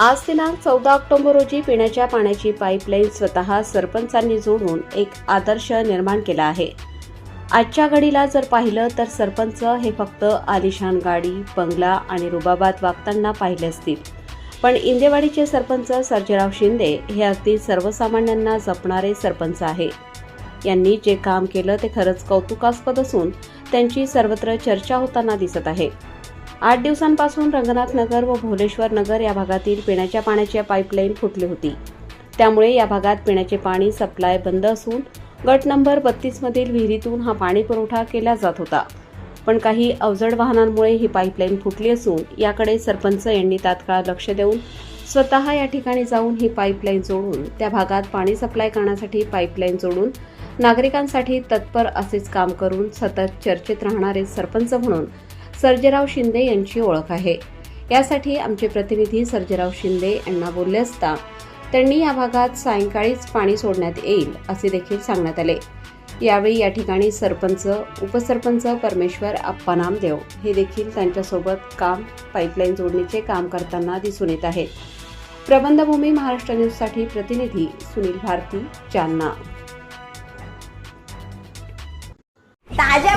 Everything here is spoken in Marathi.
आज दिनांक चौदा ऑक्टोबर रोजी पिण्याच्या पाण्याची पाईपलाईन स्वतः सरपंचांनी जोडून एक आदर्श निर्माण केला आहे. आजच्या घडीला जर पाहिलं तर सरपंच हे फक्त आलिशान गाडी बंगला आणि रुबाबात वागताना पाहिले असतील. पण इंदेवाडीचे सरपंच सर्जेराव शिंदे हे अगदी सर्वसामान्यांना जपणारे सरपंच आहे. यांनी जे काम केलं ते खरंच कौतुकास्पद असून त्यांची सर्वत्र चर्चा होताना दिसत आहे. आठ दिवसांपासून रंगनाथ नगर व भोलेश्वर नगर या भागातील पिण्याच्या पाण्याची पाईपलाईन फुटली होती. त्यामुळे या भागात पिण्याचे पाणी सप्लाय बंद असून गट नंबर बत्तीस मधील विहिरीतून हा पाणी पुरवठा केला जात होता. पण काही अवजड वाहनांमुळे ही पाईपलाईन फुटली असून याकडे सरपंच यांनी तात्काळ लक्ष देऊन स्वतः या ठिकाणी जाऊन ही पाईपलाईन जोडून त्या भागात पाणी सप्लाय करण्यासाठी पाईपलाईन जोडून नागरिकांसाठी तत्पर असेच काम करून सतत चर्चेत राहणारे सरपंच म्हणून सर्जेराव शिंदे यांची ओळख आहे. यासाठी आमचे प्रतिनिधी सर्जेराव शिंदे यांना बोलले असता त्यांनी या भागात सायंकाळीच पाणी सोडण्यात येईल असे देखील सांगण्यात आले. यावेळी या ठिकाणी सरपंच उपसरपंच परमेश्वर आप्पा नामदेव हे देखील त्यांच्यासोबत काम पाईपलाईन जोडणीचे काम करताना दिसून येत आहेत. प्रबंधभूमी महाराष्ट्र न्यूजसाठी प्रतिनिधी सुनील भारती जालना. ताज्या